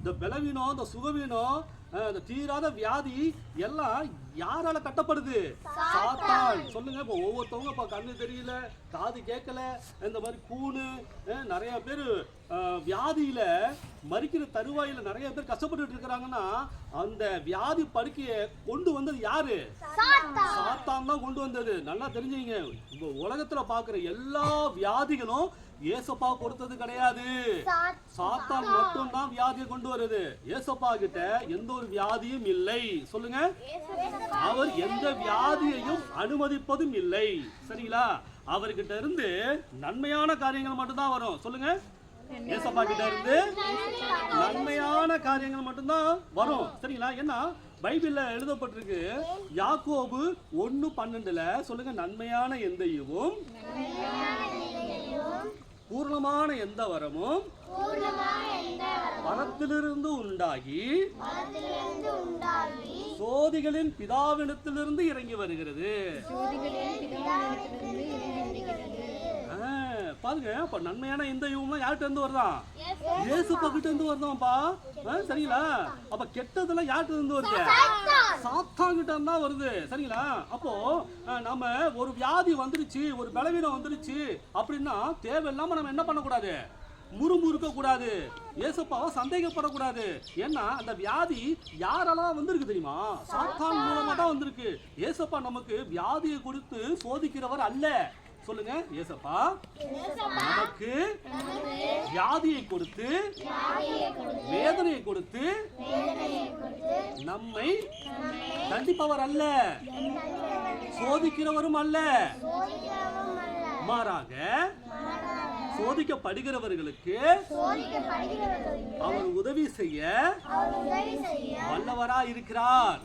இந்த பலவீனம் இந்த சுகவீனம் இந்த தீராத வியாதி எல்லாம் யாரால கட்டப்படுது சாத்தான் சொல்லுங்க இப்போ ஒவ்வொருத்தவங்க இப்போ கண்ணு தெரியல காது கேட்கல இந்த மாதிரி கூணு நிறைய பேர் வியாதியில மறிக்கிற தருவாயில நிறைய பேர் கஷ்டப்பட்டுட்டு இருக்கிறாங்கன்னா அந்த வியாதி படுக்கையை கொண்டு வந்தது யாரு? சாத்தான் தான் கொண்டு வந்தது. நல்லா தெரிஞ்சுங்க. இப்போ உலகத்துல பாக்குற எல்லா வியாதிகளும் ஏசப்பா கொடுத்தது கிடையாது. சாத்தான் மட்டும் தான் வியாதியை கொண்டு வருது. ஏசப்பா கிட்ட எந்த ஒரு வியாதியும் இல்லை. சொல்லுங்க. அவர் எந்த வியாதியையும் அனுமதிப்பதும் இல்லை. சரிங்களா? அவர்கிட்ட இருந்து நன்மையான காரியங்கள் மட்டும்தான் வரும். சொல்லுங்க. ஏசப்பா கிட்ட இருந்து நன்மையான காரியங்கள் மட்டும்தான் வரும். சரிங்களா? ஏன்னா பைபிள்ல எழுதப்பட்டிருக்கு யாக்கோபு ஒன்னு பன்னெண்டுல சொல்லுங்க நன்மையான எந்த ஈவும் பூர்ணமான எந்த வரமும் பரத்திலிருந்து உண்டாகி சோதிகளின் பிதாவினத்திலிருந்து இறங்கி வருகிறது. பாருங்க அப்ப நன்மையான இந்த யுகம்லாம் யார்கிட்ட இருந்து வருதான் இயேசு பக்கிட்ட இருந்து வருதாம்ப்பா சரிங்களா? அப்ப கெட்டதெல்லாம் யார்கிட்ட இருந்து வருது? சாத்தான். கிட்ட இருந்தா வருது. சரிங்களா? அப்போ நம்ம ஒரு வியாதி வந்துருச்சு ஒரு பலவீனம் வந்துருச்சு அப்படின்னா தேவையில்லாம நம்ம என்ன பண்ணக்கூடாது? முறுமுறுக்க கூடாது ஏசப்பாவை சந்தேகப்படக்கூடாது. ஏன்னா அந்த வியாதி யாரெல்லாம் வந்திருக்கு தெரியுமா? சாத்தான் மூலமா தான் வந்திருக்கு. ஏசப்பா நமக்கு வியாதியை கொடுத்து சோதிக்கிறவர் அல்ல. சொல்லுங்க ஏசப்பா. நமக்கு வியாதியை கொடுத்து வேதனையை கொடுத்து நம்மை தண்டிப்பவர் அல்ல. சோதிக்கிறவரும் அல்ல. மாறாக சோதிக்கப்படுகிறவர்களுக்கு அவர் உதவி செய்ய வல்லவரா இருக்கிறார்